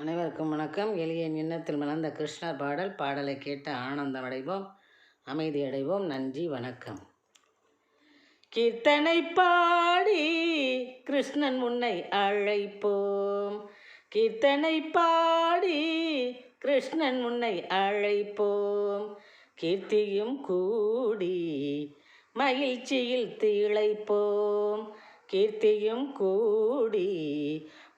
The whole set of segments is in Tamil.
அனைவருக்கும் வணக்கம். எளிய எண்ணத்தில் மலர்ந்த கிருஷ்ணர் பாடல் பாடலை கேட்டு ஆனந்தம் அடைவோம் அமைதி அடைவோம். நன்றி வணக்கம். கீர்த்தனை பாடி கிருஷ்ணன் முன்னை அழைப்போம். கீர்த்தனை பாடி கிருஷ்ணன் முன்னை அழைப்போம். கீர்த்தியும் கூடி மகிழ்ச்சியில் திளைப்போம். கீர்த்தியும் கூடி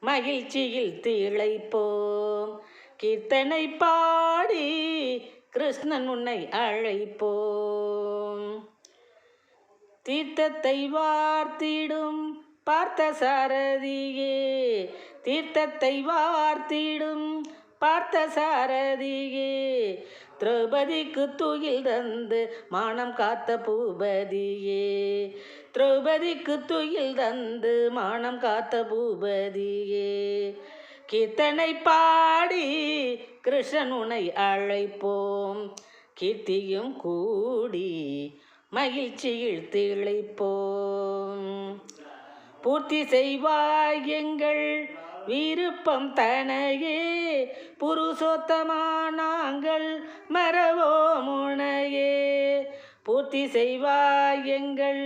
மகிழ்ச்சியில் திளைப்போம். கீர்த்தனை பாடி கிருஷ்ணன் உன்னை அழைப்போம். தீர்த்தத்தை வார்த்திடும் பார்த்த சாரதியே தீர்த்தத்தை வார்த்திடும் பார்த்த சாரதியே திரௌபதிக்கு துயில் தந்து மானம் காத்த பூபதியே. திரௌபதிக்கு துயில் தந்து மானம் காத்த பூபதியே. கீர்த்தனை பாடி கிருஷ்ணன் உனை அழைப்போம். கீர்த்தியும் கூடி மகிழ்ச்சியில் திளைப்போம். பூர்த்தி செய்வாய் எங்கள் விருப்பம் தனையே புருஷோத்தமா நாங்கள் மரவோமுனையே பூர்த்தி செய்வாய் எங்கள்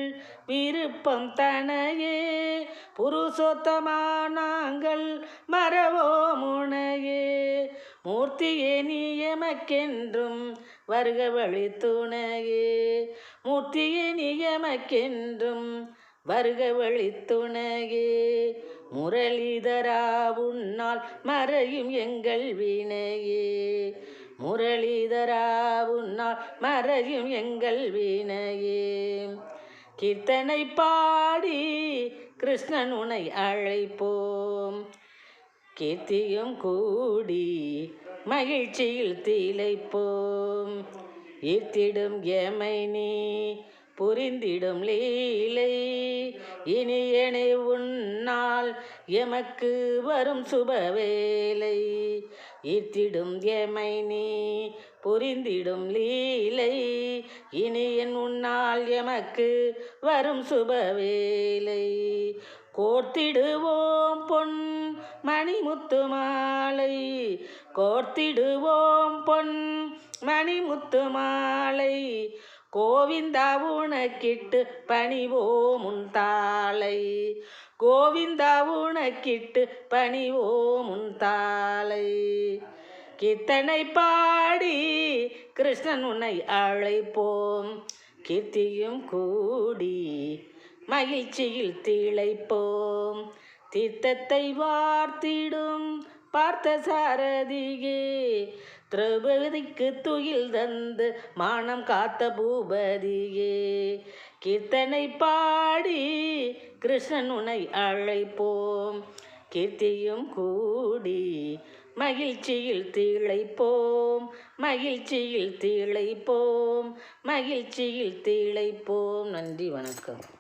விருப்பம் தனையே புருஷோத்தமா நாங்கள் மரவோமுனையே மூர்த்தியே நீ எமக்கென்றும் வருக வழி துணையே மூர்த்தியே நீ எமக்கென்றும் வருக வழி துணையே முரளிதரா உன்னால் மறையும் எங்கள் வினையே முரளிதரா உன்னால் மறையும் எங்கள் வினையே கீர்த்தனை பாடி கிருஷ்ணன் உனை அழைப்போம். கீர்த்தியும் கூடி மகிழ்ச்சியில் தீழைப்போம் ஈர்த்திடும் எமை நீ புரிந்திடும் லீலை. இனி இனியனை உன்னால் எமக்கு வரும் சுபவேலை ஈர்த்திடும் எமை நீ புரிந்திடும் லீலை. இனி என் உன்னால் எமக்கு வரும் சுபவேலை கோர்த்திடுவோம் பொன் மணிமுத்து மாலை. கோர்த்திடுவோம் பொன் மணிமுத்து மாலை. கோவிந்தா உனக்கிட்டு பணிவோம் உன் தாளை. கோவிந்தா உனக்கிட்டு பணிவோம் உன் தாளை. கீர்த்தனை பாடி கிருஷ்ணன் உன்னை அழைப்போம். கீர்த்தியும் கூடி மகிழ்ச்சியில் திளைப்போம். தீர்த்தத்தை வார்த்திடும் பார்த்த சாரதியே திரௌபதிக்கு துயில் தந்து மானம் காத்த பூபதியே. கீர்த்தனை பாடி கிருஷ்ணன் உனை அழைப்போம். கீர்த்தியும் கூடி மகிழ்ச்சியில் திளைப்போம். மகிழ்ச்சியில் திளைப்போம். மகிழ்ச்சியில் திளைப்போம். நன்றி வணக்கம்.